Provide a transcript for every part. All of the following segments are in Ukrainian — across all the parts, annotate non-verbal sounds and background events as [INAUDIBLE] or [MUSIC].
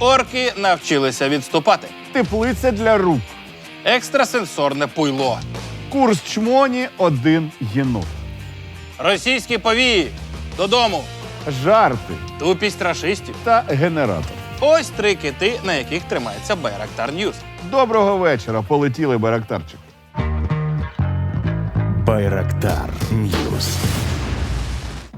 Орки навчилися відступати. Теплиця для рук. Екстрасенсорне пуйло. Курс чмоні один єнот. Російські повії. Додому. Жарти Тупість рашистів. та генератор. Ось три кити, на яких тримається Байрактар Ньюс. Доброго вечора. Полетіли барактарчики. Байрактар Ньюс.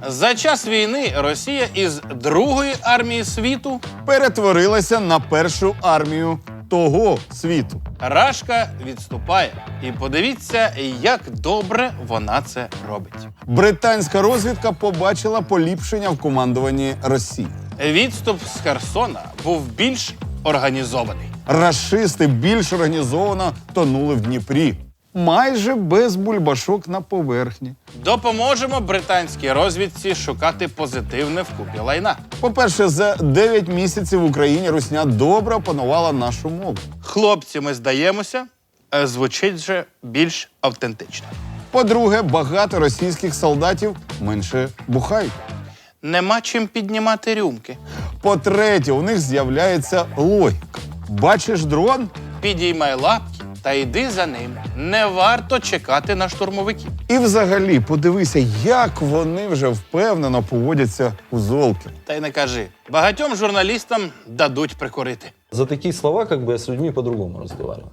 За час війни Росія із другої армії світу Перетворилася на першу армію того світу. Рашка відступає. І подивіться, як добре вона це робить. Британська розвідка побачила поліпшення в командуванні Росії. Відступ з Херсона був більш організований. Рашисти більш організовано тонули в Дніпрі. Майже без бульбашок на поверхні. Допоможемо британській розвідці шукати позитивне в купі лайна. По-перше, за 9 місяців в Україні Русня добре опанувала нашу мову. Хлопці, ми здаємося, е, звучить вже більш автентично. По-друге, багато російських солдатів менше бухають. Нема чим піднімати рюмки. По-третє, у них з'являється логіка. Бачиш дрон? Підіймай лапки та йди за ним. Не варто чекати на штурмовиків. І взагалі подивися, як вони вже впевнено поводяться у золки. Та й не кажи. Багатьом журналістам дадуть прикурити. За такие слова как бы я с людьми по-другому разговариваю.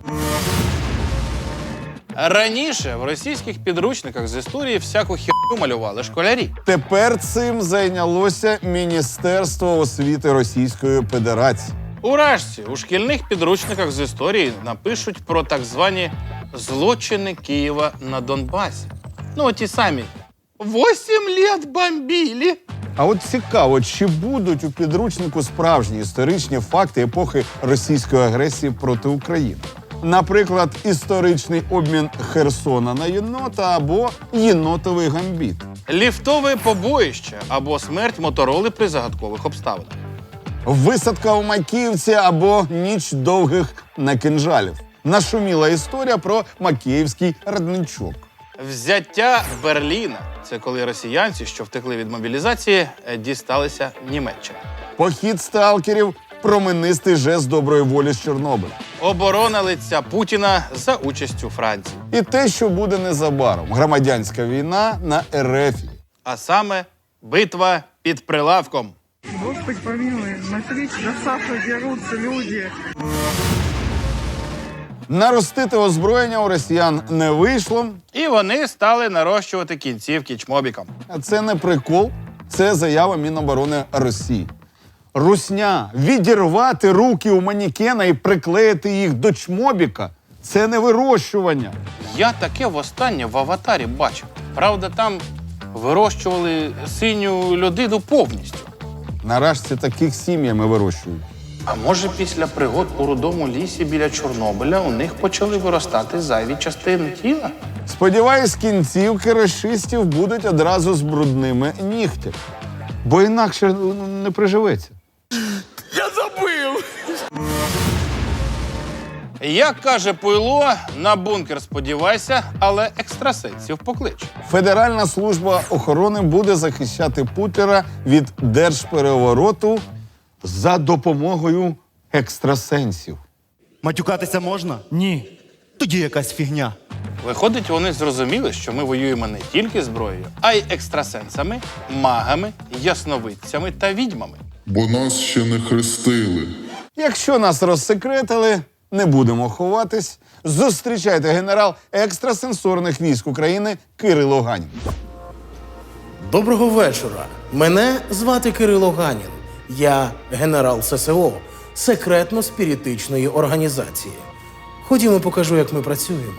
Раніше в російських підручниках з історії всяку херню малювали школярі. Тепер цим зайнялося Міністерство освіти Російської Федерації. У Рашці у шкільних підручниках з історії напишуть про так звані злочини Києва на Донбасі. Ну, ті самі. Восім літ бомбілі. А от цікаво, чи будуть у підручнику справжні історичні факти епохи російської агресії проти України? Наприклад, історичний обмін Херсона на єнота або єнотовий гамбіт. Ліфтове побоїще або смерть мотороли при загадкових обставинах. Висадка у Макіївці або ніч довгих накинжалів. Нашуміла історія про Макіївський родничок. Взяття Берліна це коли росіянці, що втекли від мобілізації, е, дісталися Німеччини. Похід сталкерів променистий жест доброї волі з Чорнобиля. Оборона лиця Путіна за участю Франції. І те, що буде незабаром громадянська війна на Ерефії. А саме битва під прилавком. Господи помилуй, смотрите, за Сашу дерутся люди. Наростити озброєння у росіян не вийшло. І вони стали нарощувати кінцівки чмобіком. А це не прикол, це заява Міноборони Росії. Русня відірвати руки у манікена і приклеїти їх до чмобіка це не вирощування. Я таке востаннє в аватарі бачив. Правда, там вирощували синю людину повністю. Нарешті таких сім'ями вирощують. А може, після пригод у рудому лісі біля Чорнобиля у них почали виростати зайві частини тіла? Сподіваюсь, кінцівки расистів будуть одразу з брудними нігтями. Бо інакше ну, не приживеться. Як каже Пуйло, на бункер сподівайся, але екстрасенсів поклич. Федеральна служба охорони буде захищати Путера від держперевороту за допомогою екстрасенсів. Матюкатися можна? Ні. Тоді якась фігня. Виходить, вони зрозуміли, що ми воюємо не тільки зброєю, а й екстрасенсами, магами, ясновидцями та відьмами. бо нас ще не хрестили. Якщо нас розсекретили, не будемо ховатись. Зустрічайте генерал екстрасенсорних військ України Кирило Ганін. Доброго вечора. Мене звати Кирило Ганін. Я генерал ССО секретно-спіритичної організації. Ходімо, покажу, як ми працюємо.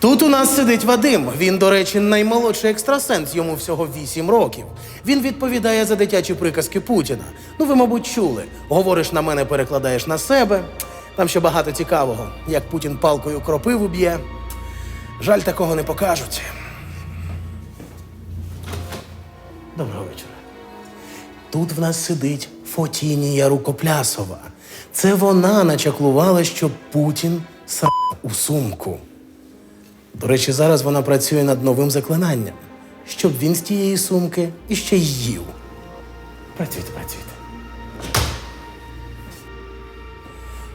Тут у нас сидить Вадим. Він, до речі, наймолодший екстрасенс, йому всього 8 років. Він відповідає за дитячі приказки Путіна. Ну, ви, мабуть, чули. Говориш на мене, перекладаєш на себе. Там ще багато цікавого, як Путін палкою кропиву б'є. Жаль, такого не покажуть. Доброго вечора. Тут в нас сидить Фотінія Рукоплясова. Це вона начаклувала, що Путін срав у сумку. До речі, зараз вона працює над новим заклинанням, щоб він з тієї сумки іще й їв. Працюйте, працюйте.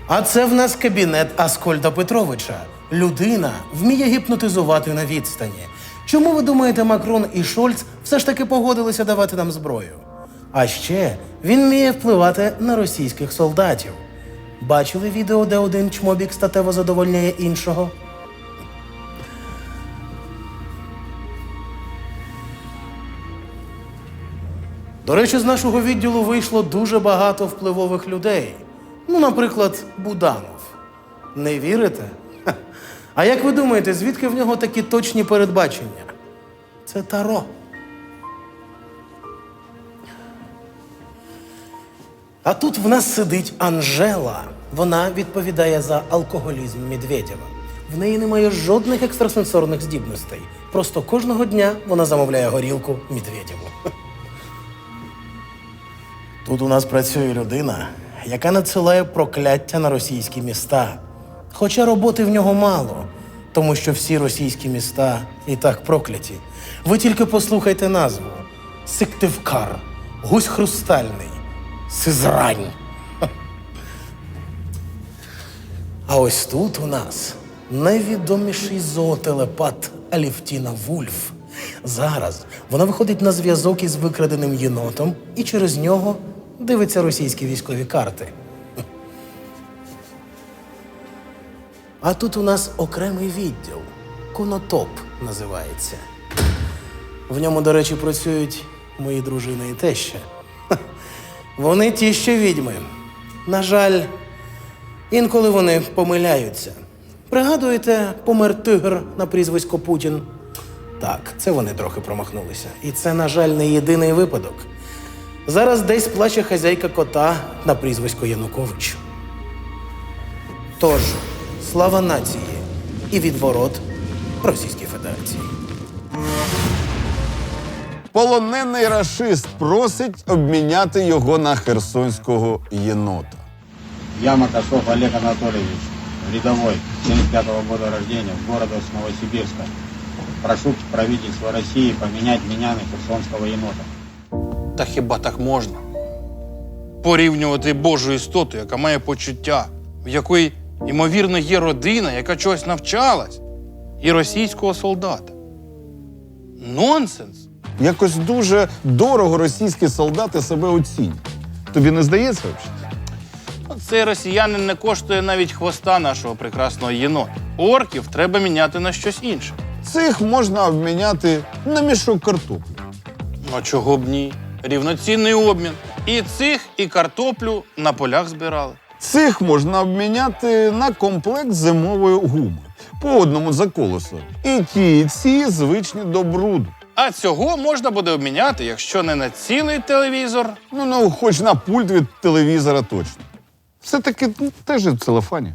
А це в нас кабінет Аскольда Петровича. Людина вміє гіпнотизувати на відстані. Чому ви думаєте, Макрон і Шольц все ж таки погодилися давати нам зброю? А ще він вміє впливати на російських солдатів. Бачили відео, де один чмобік статево задовольняє іншого? До речі, з нашого відділу вийшло дуже багато впливових людей. Ну, наприклад, Буданов. Не вірите? Ха. А як ви думаєте, звідки в нього такі точні передбачення? Це Таро. А тут в нас сидить Анжела. Вона відповідає за алкоголізм Медведєва. В неї немає жодних екстрасенсорних здібностей. Просто кожного дня вона замовляє горілку Медведєву. Тут у нас працює людина, яка надсилає прокляття на російські міста. Хоча роботи в нього мало, тому що всі російські міста і так прокляті. Ви тільки послухайте назву: Сиктивкар, Гусь Хрустальний, Сизрань. А ось тут у нас найвідоміший зоотелепат Алівтіна Вульф. Зараз вона виходить на зв'язок із викраденим єнотом і через нього дивиться російські військові карти. А тут у нас окремий відділ. Конотоп називається. В ньому, до речі, працюють мої дружина і теща. Вони ті ще відьми. На жаль, інколи вони помиляються. Пригадуєте, помер тигр на прізвисько Путін? Так, це вони трохи промахнулися. І це, на жаль, не єдиний випадок. Зараз десь плаче хазяйка кота на прізвисько Янукович. Тож, слава нації і відворот Російській Федерації. Полонений рашист просить обміняти його на херсонського єнота. Я Макасов Олег Анатольевич, рядовой, 75 года рождения, города с Новосибирска. Прошу правительство России поменять меня на херсонского енота. Та хіба так можна? Порівнювати Божу істоту, яка має почуття, в якої, ймовірно, є родина, яка чогось навчалась, і російського солдата. Нонсенс. Якось дуже дорого російські солдати себе оцінюють. Тобі не здається взагалі? Ну, Цей росіянин не коштує навіть хвоста нашого прекрасного єнота. Орків треба міняти на щось інше. Цих можна обміняти на мішок картоплі. А чого б ні? Рівноцінний обмін. І цих, і картоплю на полях збирали. Цих можна обміняти на комплект зимової гуми по одному за колесо. І ті, і ці звичні до бруду. А цього можна буде обміняти, якщо не на цілий телевізор, Ну, ну, хоч на пульт від телевізора точно. Все-таки ну, теж в целофані.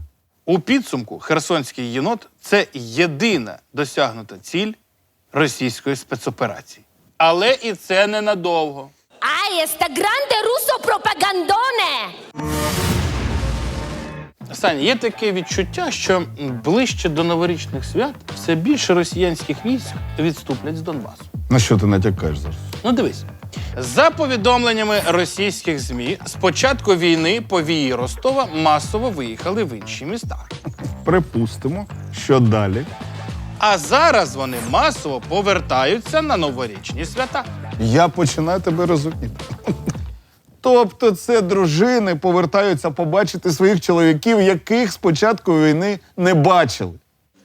У підсумку Херсонський єнот це єдина досягнута ціль російської спецоперації. Але і це ненадовго. ¡Ay, este grande ruso propagandone! Саня, є таке відчуття, що ближче до новорічних свят все більше росіянських військ відступлять з Донбасу. На що ти натякаєш зараз? Ну дивись. За повідомленнями російських ЗМІ, з початку війни повії Ростова масово виїхали в інші міста. Припустимо, що далі. А зараз вони масово повертаються на новорічні свята. Я починаю тебе розуміти. [LAUGHS] Тобто це дружини повертаються побачити своїх чоловіків, яких з початку війни не бачили.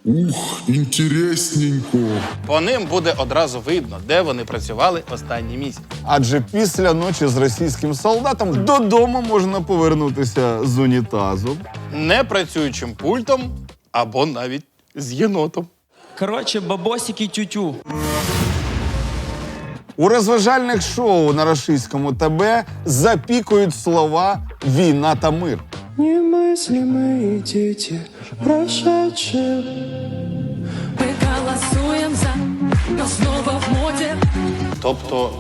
Ух, інтересненько. По ним буде одразу видно, де вони працювали останній місяць. Адже після ночі з російським солдатом додому можна повернутися з унітазом. Непрацюючим пультом або навіть з єнотом. Короче, бабосики тютю. У розважальних шоу на російському ТБ запікують слова війна та мир Немыслимые дети прошедших Мы голосуем за, но снова в моде. Тобто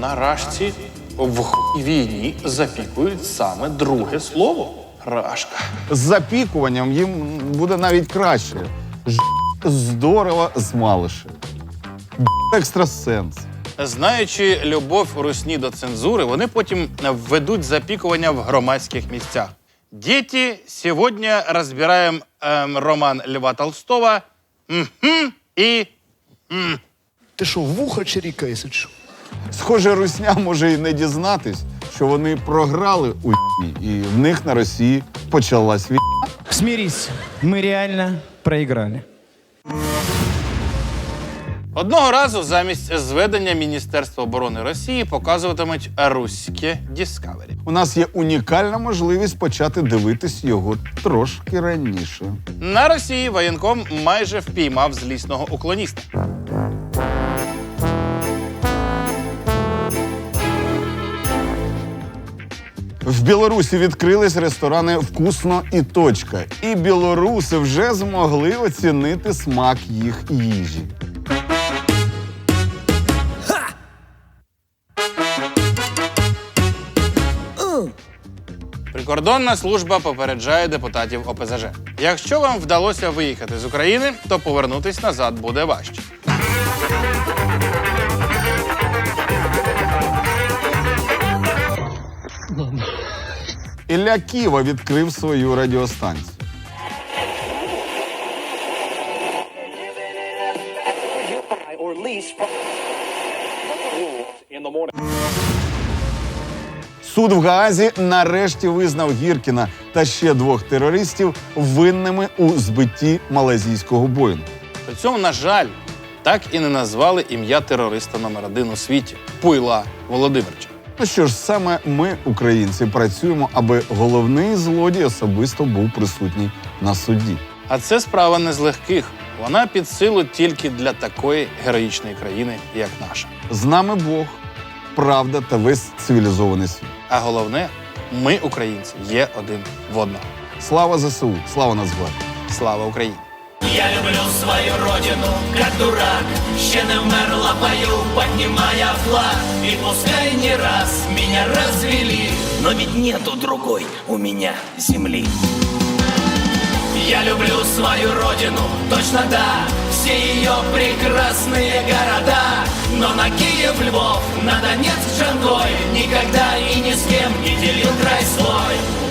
на рашці в хуй війні запікують саме друге слово рашка. З запікуванням їм буде навіть краще. Ж здорово змалише. Б екстрасенс. Знаючи любов русні до цензури, вони потім введуть запікування в громадських місцях. Дети, сегодня разбираем эм, роман Льва Толстого «Мгм» и Ти що, вуха чирікаєш? чи що? Схоже, русня може і не дізнатись, що вони програли у і в них на Росії почалась війна. Смирись, мы реально проиграли. Одного разу замість зведення Міністерства оборони Росії показуватимуть руське Discovery. У нас є унікальна можливість почати дивитись його трошки раніше. На Росії воєнком майже впіймав злісного уклоніста. В Білорусі відкрились ресторани Вкусно і точка. І білоруси вже змогли оцінити смак їх їжі. Прикордонна служба попереджає депутатів ОПЗЖ. Якщо вам вдалося виїхати з України, то повернутись назад буде важче. Ілля Ківа відкрив свою радіостанцію. Суд в Гаазі нарешті визнав Гіркіна та ще двох терористів винними у збитті малазійського Боїнгу. При цьому, на жаль, так і не назвали ім'я терориста номер один у світі Пуйла Володимирча. Ну що ж, саме ми, українці, працюємо, аби головний злодій особисто був присутній на суді. А це справа не з легких. Вона під силу тільки для такої героїчної країни, як наша. З нами Бог, правда та весь цивілізований світ. А головне, ми, українці, є один в одному. Слава ЗСУ, слава Нацгвардії! Слава Україні! Я люблю свою родину, как дурак. Ще не вмерла бою, поднимая флаг. И пускай не раз меня развели Но ведь нету другой у меня земли Я люблю свою родину, точно да Все ее прекрасные города Но на Киев, Львов, на Донецк, Джангой Никогда и ни с кем не делил край свой